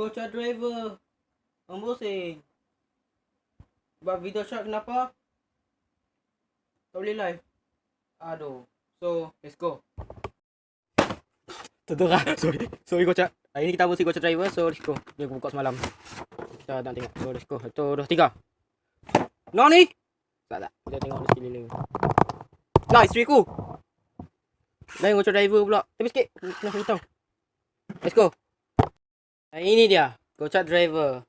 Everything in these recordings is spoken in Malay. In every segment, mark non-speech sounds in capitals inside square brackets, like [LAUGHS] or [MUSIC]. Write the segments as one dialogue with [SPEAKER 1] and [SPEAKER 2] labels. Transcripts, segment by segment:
[SPEAKER 1] Coach driver. Membosing. Buat video shot kenapa? Tak boleh live. Aduh. So, let's go. Lah. [LAUGHS] Sorry. Sorry coach. Hari ni kita bersih coach driver. So, let's go. Aku buka semalam. Kita nak tengok. So, let's go. Satu, dua, tiga. No ni. Tak tak. Kita tengok mesti lele. Lah, isteri aku. Lain coach driver pula. Tapi sikit. Kena beritahu. Let's go. Ini dia. Gocap driver.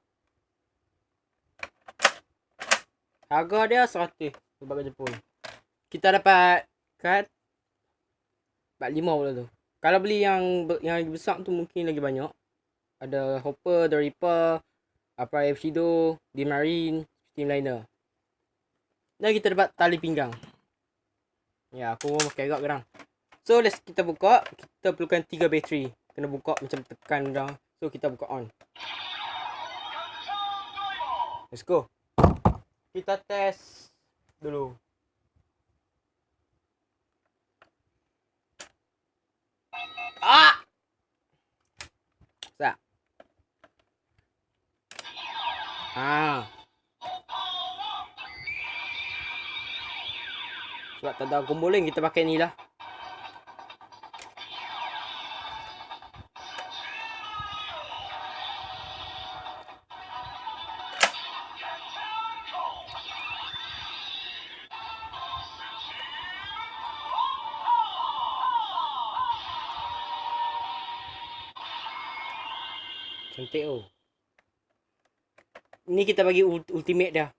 [SPEAKER 1] Harga dia 100 sebagai Jepun. Kita dapat kad 45 pula tu. Kalau beli yang yang lagi besar tu mungkin lagi banyak. Ada Hopper, The Reaper, Apa Shido, The Marine, Steamliner. Dan kita dapat tali pinggang. Ya, aku mau pakai agak gerang. So, let's kita buka. Kita perlukan 3 bateri. Kena buka macam tekan dah. So, kita buka on. Let's go. Kita test dulu. Ah! Sat. Ah. Sebab tak ada gomboling kita pakai ni lah. Cantik oh. Ni kita bagi ult- ultimate dah.